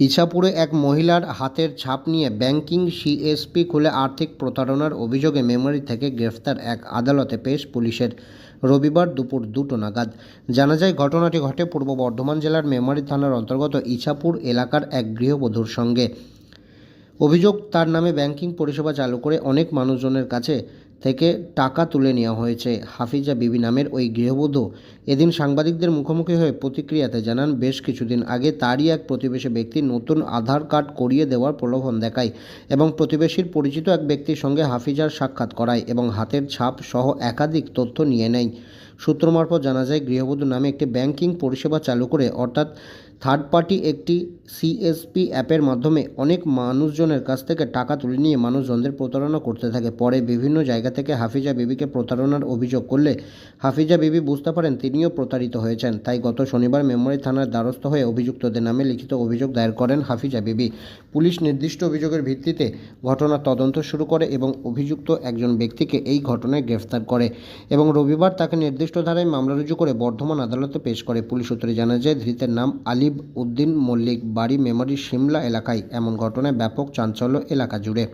ইছাপুরে এক মহিলার হাতের ছাপ নিয়ে ব্যাংকিং সিএসপি খুলে আর্থিক প্রতারণার অভিযোগে মেমরি থেকে গ্রেফতার এক আদালতে পেশ পুলিশের। রবিবার দুপুর দুটো নাগাদ জানা যায়, ঘটনাটি ঘটে পূর্ব বর্ধমান জেলার মেমারি থানার অন্তর্গত ইছাপুর এলাকার এক গৃহবধূর সঙ্গে। অভিযোগ, তার নামে ব্যাংকিং পরিষেবা চালু করে অনেক মানুষজনের কাছে থেকে টাকা তুলে নেওয়া হয়েছে। হাফিজা বিবি নামের ওই গৃহবধূ এদিন সাংবাদিকদের মুখোমুখি হয়ে প্রতিক্রিয়াতে জানান, বেশ কিছুদিন আগে তারই এক প্রতিবেশী ব্যক্তি নতুন আধার কার্ড করিয়ে দেওয়ার প্রলোভন দেখায় এবং প্রতিবেশীর পরিচিত এক ব্যক্তির সঙ্গে হাফিজার সাক্ষাৎ করায় এবং হাতের ছাপ সহ একাধিক তথ্য নিয়ে নেয়। সূত্র মারফত জানা যায়, গৃহবধূ নামে একটি ব্যাংকিং পরিষেবা চালু করে, অর্থাৎ থার্ড পার্টি একটি সিএসপি অ্যাপের মাধ্যমে অনেক মানুষজনের কাছ থেকে টাকা তুলে নিয়ে মানুষজনদের প্রতারণা করতে থাকে। পরে বিভিন্ন জায়গা থেকে হাফিজা বিবিকে প্রতারণার অভিযোগ করলে হাফিজা বিবি বুঝতে পারেন তিনিও প্রতারিত হয়েছেন। তাই গত শনিবার মেমরি থানার দ্বারস্থ হয়ে অভিযুক্তদের নামে লিখিত অভিযোগ দায়ের করেন হাফিজা বিবি। পুলিশ নির্দিষ্ট অভিযোগের ভিত্তিতে ঘটনার তদন্ত শুরু করে এবং অভিযুক্ত একজন ব্যক্তিকে এই ঘটনায় গ্রেফতার করে এবং রবিবার তাকে নির্দিষ্ট ধারায় মামলা রুজু করে বর্ধমান আদালতে পেশ করে। পুলিশ সূত্রে জানা যায়, ধৃতের নাম আলিব উদ্দিন মল্লিক, বাড়ি মেমরি সিমলা এলাকায়। এমন ঘটনায় ব্যাপক চাঞ্চল্য এলাকা জুড়ে।